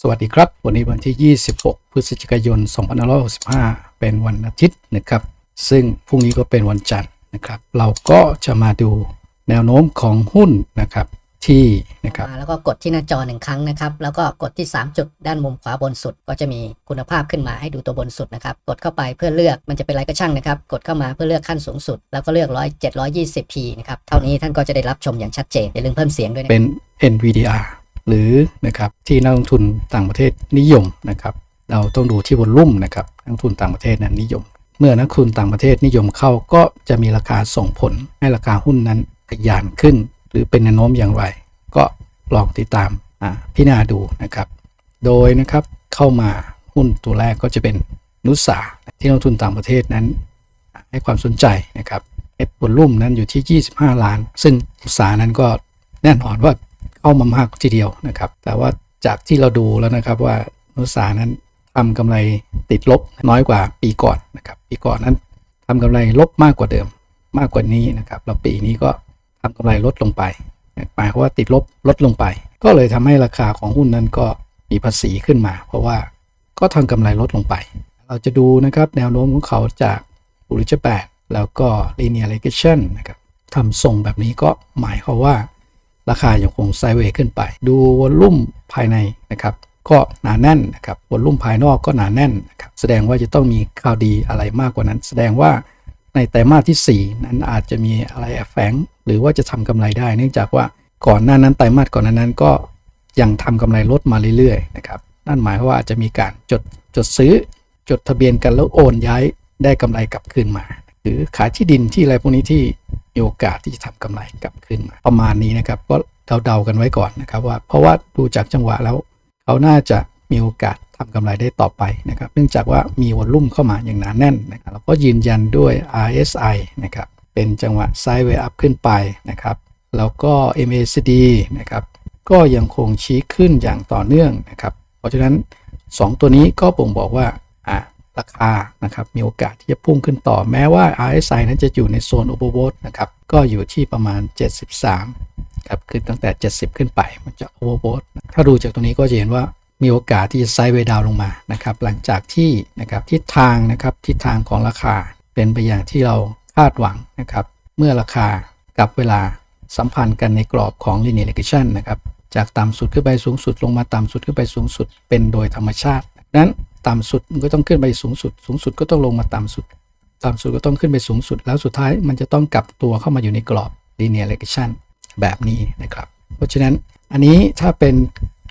สวัสดีครับ วันนี้วันที่ 26 พฤศจิกายน 2565 เป็นวันอาทิตย์นะครับ ซึ่งพรุ่งนี้ก็เป็นวันจันทร์นะครับ เราก็จะมาดูแนวโน้มของหุ้นนะครับที่นะครับมาแล้วก็กดที่หน้าจอหนึ่งครั้งนะครับ แล้วก็กดที่ 3 จุดด้านมุมขวาบนสุด ก็จะมีคุณภาพขึ้นมาให้ดูตัวบนสุดนะครับ กดเข้าไปเพื่อเลือกมันจะเป็นอะไรก็ช่างนะครับ กดเข้ามาเพื่อเลือกขั้นสูงสุด แล้วก็เลือก100 720p นะครับ เท่านี้ท่านก็จะได้รับชมอย่างชัดเจนอย่าลืมเพิ่มเสียงด้วยนะเป็น NVDR หรือนะครับที่นักลงทุนต่างประเทศนิยมนะครับ เราต้องดูที่วอลลุ่มนะครับนักลงทุนต่างประเทศนั้นนิยม เมื่อนักลงทุนต่างประเทศนิยมเข้าก็จะมีราคาส่งผลให้ราคาหุ้นนั้นทะยานขึ้น หรือเป็นแนวโน้มอย่างไร ก็ลองติดตามอ่าพิจารณาดูนะครับ โดยนะครับเข้ามาหุ้นตัวแรกก็จะเป็นนุสาที่นักลงทุนต่างประเทศนั้น ให้ความสนใจนะครับเอฟวอลลุ่มนั้นอยู่ที่ 25 ล้าน ซึ่งนุสานั้นก็แน่นอนว่า เข้ามามากทีเดียวนะครับ แต่ว่าจากที่เราดูแล้วนะครับว่านุสานั้นทำกำไรติดลบน้อยกว่าปีก่อนนะครับปีก่อนนั้นทำกำไรลบมากกว่าเดิมมากกว่านี้นะครับแล้วปีนี้ก็ทำกำไรลดลงไปหมายความว่าติดลบลดลงไป ก็เลยทำให้ราคาของหุ้นนั้นก็มีภาษีขึ้นมา เพราะว่าก็ทำกำไรลดลงไป เราจะดูนะครับแนวโน้มของเขาจากบุริจแปดแล้วก็ linear regression นะครับทำทรงแบบนี้ก็หมายความว่า ราคายังคงไซด์เวย์ขึ้นไป ดูวอลลุ่มภายในนะครับก็หนาแน่นนะครับวอลลุ่มภายนอกก็หนาแน่นนะครับแสดงว่าจะต้องมีข่าวดีอะไรมากกว่านั้น แสดงว่าในไตรมาสที่ 4 นั้นอาจจะมีอะไรแฝงหรือว่าจะทำกำไรได้ เนื่องจากว่าก่อนหน้านั้นไตรมาสก่อนหน้านั้นก็ยังทำกำไรลดมาเรื่อยๆนะครับนั่นหมายความว่าอาจจะมีการจดจดซื้อ จดทะเบียนกันแล้วโอนย้ายได้กำไรกลับคืนมา หรือขายที่ดินที่อะไรพวกนี้ที่ มีโอกาสที่จะทำกำไรกลับคืนมาประมาณนี้นะครับก็เดาๆกันไว้ก่อนนะครับว่าเพราะว่าดูจากจังหวะแล้วเขาน่าจะมีโอกาสทำกำไรได้ต่อไปนะครับ เนื่องจากว่ามีวอลลุ่มเข้ามาอย่างหนาแน่นนะครับแล้วก็ยืนยันด้วย RSI นะครับเป็นจังหวะไซด์เวย์อัพขึ้นไปนะครับแล้วก็ MACD นะครับก็ยังคงชี้ขึ้นอย่างต่อเนื่องนะครับ เพราะฉะนั้น 2 ตัวนี้ก็บ่งบอกว่า ราคานะครับมีโอกาสที่จะพุ่งขึ้นต่อแม้ว่า RSI นั้นจะอยู่ในโซน overbought นะครับก็อยู่ที่ประมาณ 73ครับขึ้นตั้งแต่ 70 ขึ้นไปมันจะ overbought ถ้าดูจากตรงนี้ก็จะเห็นว่ามีโอกาสที่จะไซด์เวดาวลงมานะครับหลังจากที่นะครับทิศทางนะครับทิศทางของราคาเป็นไปอย่างที่เราคาดหวังนะครับเมื่อราคากับเวลาสัมพันธ์กันในกรอบของ linear regression นะครับจากต่ำสุดขึ้นไปสูงสุดลงมาต่ำสุดขึ้นไปสูงสุดเป็นโดยธรรมชาตินั้น ต่ำสุดมันก็ต้องขึ้นไปสูงสุด สูงสุดก็ต้องลงมาต่ำสุด ต่ำสุดก็ต้องขึ้นไปสูงสุด แล้วสุดท้ายมันจะต้องกลับตัวเข้ามาอยู่ในกรอบ linear regression แบบนี้นะครับ เพราะฉะนั้นอันนี้ถ้าเป็น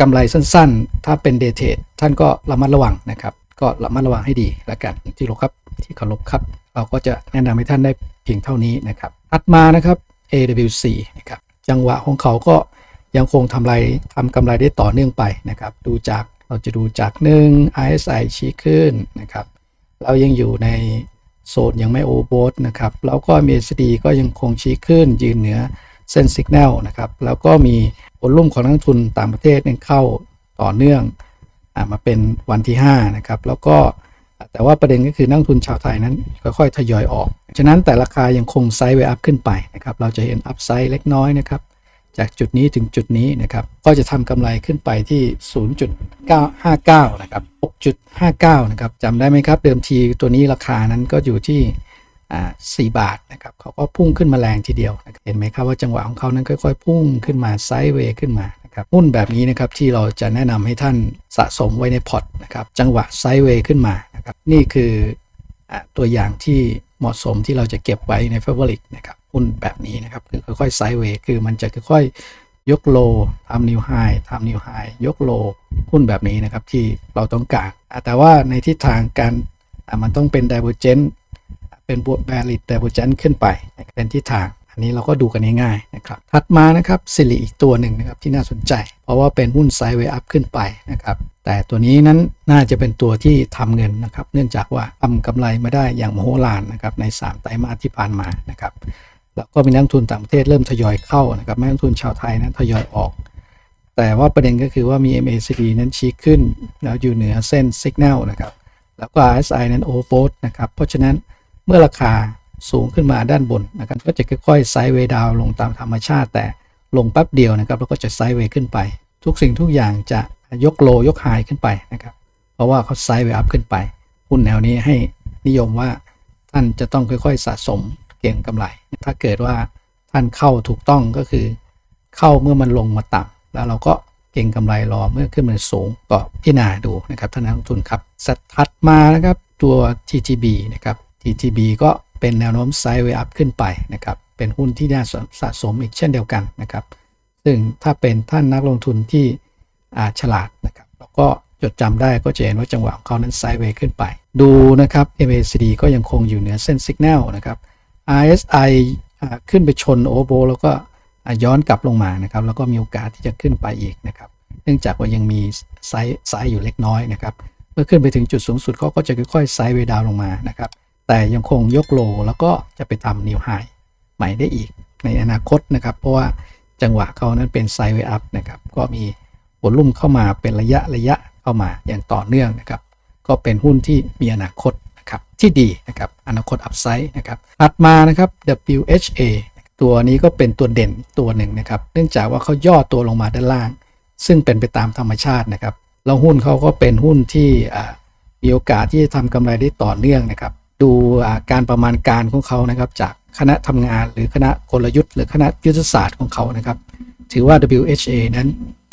กำไรสั้นๆ ถ้าเป็น day trade ท่านก็ระมัดระวังนะครับ ก็ระมัดระวังให้ดีแล้วกันที่เคารพครับที่เคารพครับ เราก็จะแนะนำให้ท่านได้เพียงเท่านี้นะครับถัดมานะครับ AWC นะครับจังหวะของเขาก็ยังคงทำไรทำกำไรได้ต่อเนื่องไปนะครับ ดูจาก เราจะดูจาก 1 RSI ชี้ขึ้นนะครับ เรายังอยู่ในโซนยังไม่โอเวอร์โบทนะครับ แล้วก็ MACD ก็ยังคงชี้ขึ้นยืนเหนือเส้นสัญญาณนะครับ แล้วก็มีวอลุ่มของนักทุนต่างประเทศเข้าต่อเนื่องอมาเป็นวันที่ 5 นะครับ แล้วก็แต่ว่าประเด็นก็คือนักทุนชาวไทยนั้นค่อยๆทยอยออก ฉะนั้นแต่ราคายังคงไซด์เวอัพขึ้นไปนะครับ เราจะเห็นอัพไซด์เล็กน้อยนะครับ จากจุดนี้ถึงจุดนี้นะครับ ก็จะทำกำไรขึ้นไปที่ 0.959 นะครับ 6.59 นะครับจำได้ไหมครับ เดิมทีตัวนี้ราคานั้นก็อยู่ที่อ่า4บาทนะครับเขาก็พุ่งขึ้นมาแรงทีเดียว เห็นไหมครับว่าจังหวะของเขานั้นค่อยๆ พุ่งขึ้นมาไซด์เวย์ขึ้นมานะครับหุ้นแบบนี้นะครับที่เราจะแนะนำให้ท่านสะสมไว้ในพอร์ตนะครับจังหวะไซด์เวย์ขึ้นมานะครับนี่คืออตัวอย่างที่เหมาะสมที่เราจะเก็บไว้ใน Favorite นะครับ หุ้นแบบนี้นะครับ คือค่อยๆไซด์เวย์คือมันจะค่อยๆยกโลทำนิวไฮทำนิวไฮยกโลหุ้นแบบนี้นะครับที่เราต้องการอะแต่ว่าในทิศทางการมันต้องเป็น divergent เป็นบวก valid divergent ขึ้นไปเป็นทิศทางอันนี้เราก็ดูกันง่ายๆนะครับ ถัดมานะครับสิริอีกตัวหนึ่งนะครับที่น่าสนใจ เพราะว่าเป็นหุ้นไซด์เวย์อัพขึ้นไปนะครับ แต่ตัวนี้นั้นน่าจะเป็นตัวที่ทำเงินนะครับ เนื่องจากว่าทำกำไรมาได้อย่างมโหฬารนะครับใน 3 ไตรมาสที่ผ่านมานะครับ แล้วก็มีนักทุนต่างประเทศเริ่มทยอยเข้านะครับไม่นักทุนชาวไทยนั้นทยอยออก แต่ว่าประเด็นก็คือว่ามี MACD นั้นชี้ขึ้น แล้วอยู่เหนือเส้น Signal นะครับแล้วก็ RSI นั้น overbought นะครับเพราะฉะนั้นเมื่อราคาสูงขึ้นมาด้านบนนะครับก็จะค่อยๆไซด์เวดาวลงตามธรรมชาติ แต่ลงแป๊บเดียวนะครับแล้วก็จะไซด์เวขึ้นไป ทุกสิ่งทุกอย่างจะยกโลยกไฮขึ้นไปนะครับเพราะว่าเขาไซด์เวอัพขึ้นไปหุ้นแนวนี้ให้นิยมว่าท่านจะต้องค่อยๆสะสม เก็งกำไร ถ้าเกิดว่าท่านเข้าถูกต้องก็คือ เข้าเมื่อมันลงมาต่ำแล้วเราก็เก็งกำไรรอเมื่อขึ้นมาสูงก็พิจารณาดูนะครับท่านนักลงทุนครับสถัดมานะครับตัว TTB นะครับ TTB ก็เป็นแนวโน้มไซด์เวอัพขึ้นไปนะครับเป็นหุ้นที่น่าสะสมอีกเช่นเดียวกันนะครับซึ่งถ้าเป็นท่านนักลงทุนที่อาฉลาดนะครับแล้วก็จดจำได้ก็จะเห็นว่าจังหวะของเขานั้นไซด์เวย์ขึ้นไป ดูนะครับ MACD ก็ยังคงอยู่เหนือเส้นสัญญาณนะครับ RSI อ่าขึ้นไปชนโอเวอร์โบแล้วก็ย้อนกลับลงมานะครับ แล้วก็มีโอกาสที่จะขึ้นไปอีกนะครับ เนื่องจากว่ายังมีไซส์ไซส์อยู่เล็กน้อยนะครับ เมื่อขึ้นไปถึงจุดสูงสุดเขาก็จะค่อยๆไซด์เวดาวลงมานะครับ แต่ยังคงยกโลแล้วก็จะไปทำนิวไฮใหม่ได้อีกในอนาคตนะครับ เพราะว่าจังหวะเขานั้นเป็นไซด์เวอัพนะครับ ก็มีวอลุ่มเข้ามาเป็นระยะระยะเข้ามาอย่างต่อเนื่องนะครับ ก็เป็นหุ้นที่มีอนาคต ที่ดีนะครับอนาคตอัพไซด์นะครับถัดมานะครับ WHA ตัวนี้ก็เป็นตัวเด่นตัวหนึ่งนะครับ เนื่องจากว่าเขาย่อตัวลงมาด้านล่าง ซึ่งเป็นไปตามธรรมชาตินะครับแล้วหุ้นเขาก็เป็นหุ้นที่มีโอกาสที่จะทำกำไรได้ต่อเนื่องนะครับ ดูอาการประมาณการของเขานะครับ จากคณะทำงานหรือคณะกลยุทธ์ หรือคณะยุทธศาสตร์ของเขานะครับ ถือว่า WHA นั้น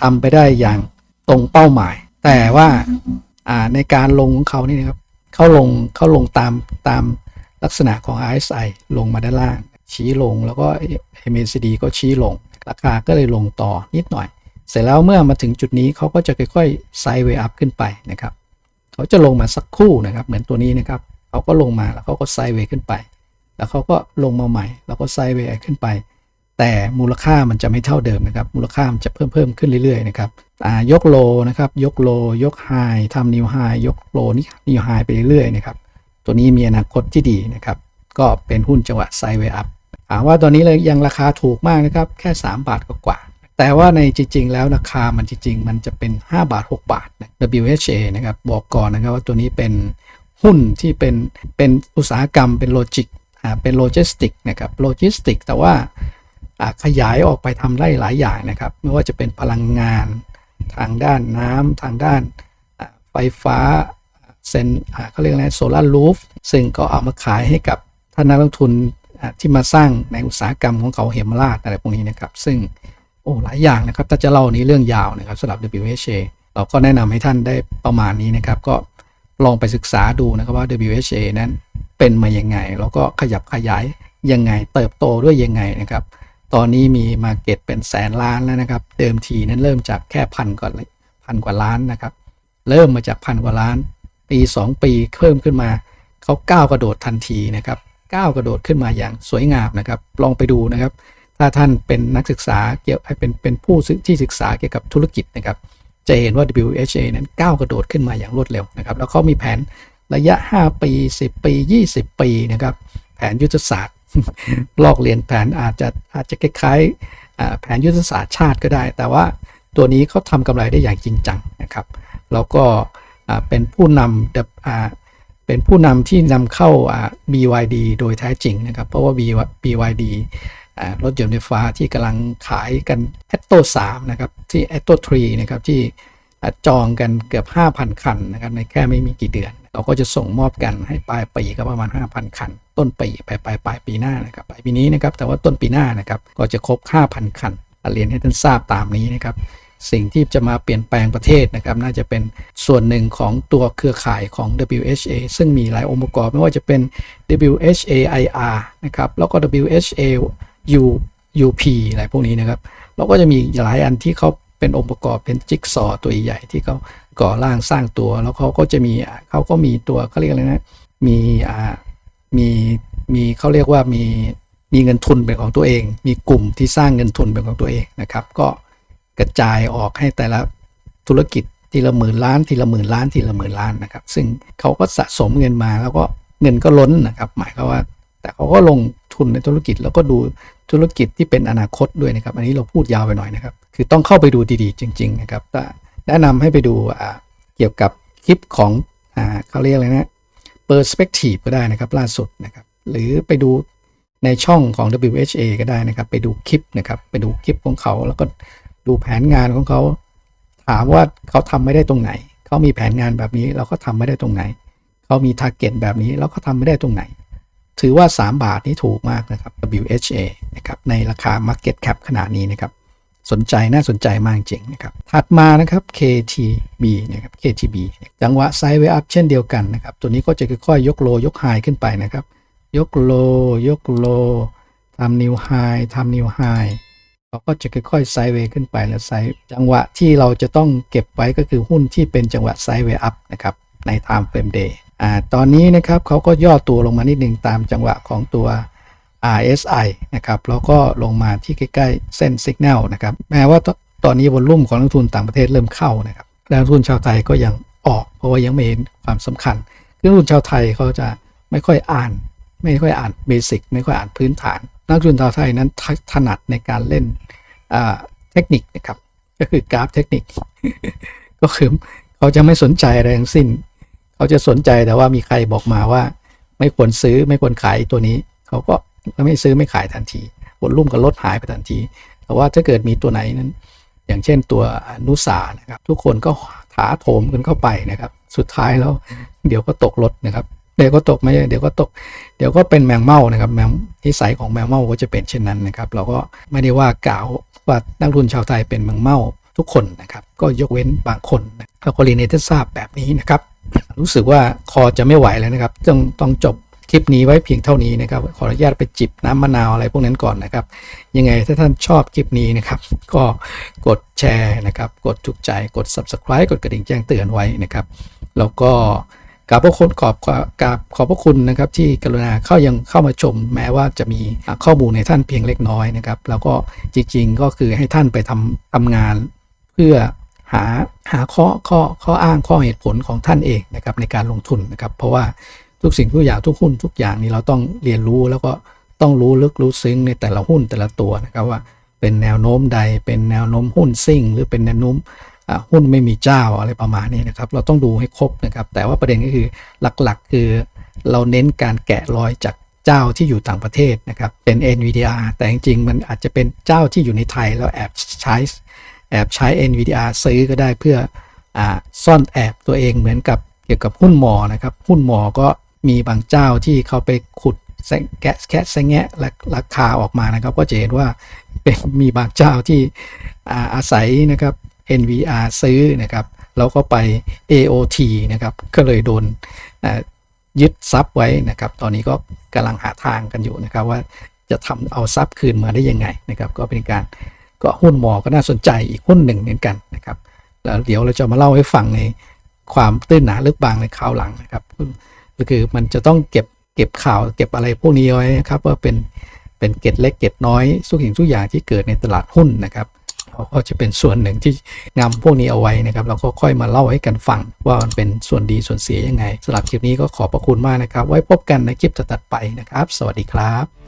ทำไปได้อย่างตรงเป้าหมาย แต่ว่าอ่าในการลงของเขานี่นะครับ เขาลงเข้าลงตามตามลักษณะของ RSI ลงมาด้านล่าง ชี้ลงแล้วก็ MACD ก็ชี้ลง ราคาก็เลยลงต่อนิดหน่อย เสร็จแล้วเมื่อมาถึงจุดนี้เขาก็จะค่อยๆไซด์เวย์อัพขึ้นไปนะครับเขาจะลงมาสักคู่นะครับเหมือนตัวนี้นะครับเขาก็ลงมาแล้วเขาก็ไซด์เวย์ขึ้นไป แล้วเขาก็ลงมาใหม่ แล้วก็ไซด์เวย์ขึ้นไป แต่มูลค่ามันจะไม่เท่าเดิมนะครับ มูลค่ามันจะเพิ่มเพิ่มขึ้นเรื่อยๆนะครับ ยกโลนะครับ ยกโล ยกไฮทำนิวไฮยกโลนี่นิวไฮไปเรื่อยๆนะครับ ตัวนี้มีอนาคตที่ดีนะครับ ก็เป็นหุ้นจังหวะไซเวอัพถามว่าตอนนี้เลยยังราคาถูกมากนะครับ แค่ 3 บาทกว่า แต่ว่าในจริง ๆ แล้วราคามันจริง ๆ มันจะเป็น 5 บาท 6 บาท WHA นะครับบอกก่อนนะครับว่าตัวนี้เป็นหุ้นที่เป็นเป็นอุตสาหกรรมเป็นโลจิกอ่าเป็นโลจิสติกนะครับโลจิสติกแต่ว่าอ่าขยายออกไปทำได้หลายอย่างนะครับ ไม่ว่าจะเป็นพลังงาน ทางด้านน้ำทางด้านไฟฟ้าเซนเขาเรียกอะไรโซลาร์รูฟซึ่งก็เอามาขายให้กับท่านนักลงทุนที่มาสร้างในอุตสาหกรรมของเขาเหมราชอะไรพวกนี้นะครับ ซึ่งโอ้หลายอย่างนะครับ ถ้าจะเล่านี้เรื่องยาวนะครับสำหรับ WHA เราก็แนะนำให้ท่านได้ประมาณนี้นะครับ ก็ลองไปศึกษาดูนะครับว่า WHA นั้นเป็นมายังไง แล้วก็ขยับขยายยังไง เติบโตด้วยยังไงนะครับ ตอนนี้มีมาเก็ตเป็นแสนล้านแล้วนะครับ เดิมทีนั้นเริ่มจากแค่พันกว่าพันกว่าล้านนะครับ เริ่มมาจากพันกว่าล้าน ปี 2 ปีเพิ่มขึ้นมาเขาก้าวกระโดดทันทีนะครับก้าวกระโดดขึ้นมาอย่างสวยงามนะครับ ลองไปดูนะครับ ถ้าท่านเป็นนักศึกษาเกี่ยวเป็นเป็นผู้ที่ศึกษาเกี่ยวกับธุรกิจนะครับ จะเห็นว่า WHA นั้นก้าวกระโดดขึ้นมาอย่างรวดเร็วนะครับ แล้วเขามีแผนระยะ 5 ปี 10 ปี 20 ปีนะครับ แผนยุทธศาสตร์ ลอกเลียนแผนอาจจะอาจจะคล้ายๆแผนยุทธศาสตร์ชาติก็ได้ แต่ว่าตัวนี้เขาทำกำไรได้อย่างจริงจังนะครับแล้วก็เป็นผู้นำเป็นผู้นำที่นำเข้า BYD โดยแท้จริงนะครับ เพราะว่า BYD รถยนต์ไฟฟ้าที่กำลังขายกัน a t t o 3นะครับที่ a t t o 3นะครับที่จองกันเกือบ 5,000 คันนะครับในแค่ไม่มีกี่เดือน เราก็จะส่งมอบกันให้ปลายปีก็ประมาณ 5,000 คัน ต้นปีปลายปลายปลายปีหน้านะครับปลายปีนี้นะครับแต่ว่าต้นปีหน้านะครับก็จะครบ 5,000 คันเรียนให้ท่านทราบตามนี้นะครับสิ่งที่จะมาเปลี่ยนแปลงประเทศนะครับ น่าจะเป็นส่วนหนึ่งของตัวเครือข่ายของ WHA ซึ่งมีหลายองค์ประกอบไม่ว่าจะเป็น WHA IR นะครับแล้วก็ WHA U UP อะไรพวกนี้นะครับแล้วก็จะมีหลายอันที่เขาเป็นองค์ประกอบเป็นจิ๊กซอตัวใหญ่ที่เขา ก่อร่างสร้างตัว แล้วเขาก็จะมีเขาก็มีตัวเขาเรียกอะไรนะมีอ่ามีมีเขาเรียกว่ามีมีเงินทุนเป็นของตัวเอง มีกลุ่มที่สร้างเงินทุนเป็นของตัวเองนะครับ ก็กระจายออกให้แต่ละธุรกิจทีละหมื่นล้านทีละหมื่นล้านทีละหมื่นล้านนะครับ ซึ่งเขาก็สะสมเงินมาแล้วก็เงินก็ล้นนะครับ หมายความว่า แต่เขาก็ลงทุนในธุรกิจแล้วก็ดูธุรกิจที่เป็นอนาคตด้วยนะครับ อันนี้เราพูดยาวไปหน่อยนะครับ คือต้องเข้าไปดูดีๆ จริง ๆ นะครับ แต่ แนะนำให้ไปดูเกี่ยวกับคลิปของอเขาเรียกอะไรนะ Perspective ก็ได้นะครับล่าสุดนะครับ หรือไปดูในช่องของ WHA ก็ได้นะครับ ไปดูคลิปนะครับ ไปดูคลิปของเขา แล้วก็ดูแผนงานของเขา ถามว่าเขาทำไม่ได้ตรงไหน เขามีแผนงานแบบนี้เราก็ทำไม่ได้ตรงไหน เขามีทาร์เก็ตแบบนี้เราก็ทำไม่ได้ตรงไหน ถือว่า 3 บาทนี่ถูกมากนะครับ WHA นะครับในราคา Market Cap ขนาดนี้นะครับ สนใจน่าสนใจมากจริงนะครับ ถัดมานะครับ KTB นะครับ KTB จังหวะไซด์เวอัพเช่นเดียวกันนะครับ ตัวนี้ก็จะค่อยๆยกโลยกไฮขึ้นไปนะครับ ยกโล ยกโลทำนิวไฮทำนิวไฮเราก็จะค่อยๆไซด์เวขึ้นไปแล้วไซด์จังหวะที่เราจะต้องเก็บไว้ก็คือหุ้นที่เป็นจังหวะไซด์เวอัพนะครับใน time frame day อ่าตอนนี้นะครับเขาก็ย่อตัวลงมานิดนึงตามจังหวะของตัว RSI นะครับแล้วก็ลงมาที่ใกล้ๆเส้น Signal นะครับแม้ว่าตอนนี้วอลลุ่มของนักทุนต่างประเทศเริ่มเข้านะครับนักทุนชาวไทยก็ยังออก เพราะว่ายังไม่เห็นความสำคัญนักทุนชาวไทยเขาจะไม่ค่อยอ่าน ไม่ค่อยอ่านเบสิกไม่ค่อยอ่านพื้นฐาน นักทุนชาวไทยนั้นถนัดในการเล่นเทคนิคนะครับก็คือกราฟเทคนิค ก็คือเขาจะไม่สนใจอะไรทั้งสิ้น เขาจะสนใจแต่ว่ามีใครบอกมาว่า ไม่ควรซื้อไม่ควรขายตัวนี้เขาก็ ไม่ซื้อไม่ขายทันทีวอลลุ่มก็ลดหายไปทันที แต่ว่าถ้าเกิดมีตัวไหนนั้น อย่างเช่นตัวนุสานะครับ ทุกคนก็ถาโถมกันเข้าไปนะครับ สุดท้ายแล้วเดี๋ยวก็ตกรถนะครับเดี๋ยวก็ตกไม่เดี๋ยวก็ตก เดี๋ยวก็เป็นแมงเม่านะครับแมงนิสัยของแมงเม่าก็จะเป็นเช่นนั้นนะครับ เราก็ไม่ได้ว่ากล่าวว่านักลงทุนชาวไทยเป็นแมงเม่าทุกคนนะครับ ก็ยกเว้นบางคนเราก็เรียนให้ท่านทราบแบบนี้นะครับ รู้สึกว่าคอจะไม่ไหวแล้วนะครับต้องต้องจบ คลิปนี้ไว้เพียงเท่านี้นะครับ ขออนุญาตไปจิบน้ำมะนาวอะไรพวกนั้นก่อนนะครับ ยังไงถ้าท่านชอบคลิปนี้นะครับ ก็กดแชร์นะครับ กดถูกใจ กด subscribe กดกระดิ่งแจ้งเตือนไว้นะครับ แล้วก็กราบพระคุณขอบกราบขอบพระคุณนะครับ ที่กรุณาเข้ายังเข้ามาชม แม้ว่าจะมีข้อมูลในท่านเพียงเล็กน้อยนะครับ แล้วก็จริงๆก็คือให้ท่านไปทำทำงานเพื่อหาหาข้อข้อข้ออ้างข้อเหตุผลของท่านเองนะครับในการลงทุนนะครับ เพราะว่า ทุกสิ่งทุกอย่างทุกหุ้นทุกอย่างนี้เราต้องเรียนรู้แล้วก็ต้องรู้ลึกรู้ซึ้งในแต่ละหุ้นแต่ละตัวนะครับว่าเป็นแนวโน้มใด เป็นแนวโน้มหุ้นซิ่ง หรือเป็นแนวโน้มหุ้นไม่มีเจ้าอะไรประมาณนี้นะครับ เราต้องดูให้ครบนะครับ แต่ว่าประเด็นก็คือหลักๆ คือเราเน้นการแกะรอยจากเจ้าที่อยู่ต่างประเทศนะครับ เป็น NVDR แต่จริงๆ มันอาจจะเป็นเจ้าที่อยู่ในไทยแล้วแอบใช้แอบใช้ NVDR ซื้อก็ได้เพื่ออซ่อนแอบตัวเองเหมือนกับเกี่ยวกับหุ้นหมอนะครับ หุ้นหมอก็ มีบางเจ้าที่เขาไปขุดแกะแคะแซะแงะราราคาออกมานะครับ ก็จะเห็นว่าเป็นมีบางเจ้าที่อาอาศัยนะครับ NVR ซื้อนะครับแล้วก็ไป AOT นะครับก็เลยโดนยึดทรัพย์ไว้นะครับ ตอนนี้ก็กำลังหาทางกันอยู่นะครับว่าจะทำเอาทรัพย์คืนมาได้ยังไงนะครับ ก็เป็นการก็หุ้นหมอก็น่าสนใจอีกหุ้นหนึ่งเหมือนกันนะครับแล้วเดี๋ยวเราจะมาเล่าให้ฟังในความตื้นหนาลึกบางในคราวหลังนะครับ ก็คือมันจะต้องเก็บเก็บข่าวเก็บอะไรพวกนี้ไว้นะครับว่าเป็นเป็นเก็ดเล็กเก็ดน้อยสุกสิ่งทุกอย่างที่เกิดในตลาดหุ้นนะครับเราก็จะเป็นส่วนหนึ่งที่งำพวกนี้เอาไว้นะครับเราก็ค่อยมาเล่าให้กันฟังว่ามันเป็นส่วนดีส่วนเสียยังไงสำหรับคลิปนี้ก็ขอบพระคุณมากนะครับ ไว้พบกันในคลิปถัดไปนะครับ สวัสดีครับ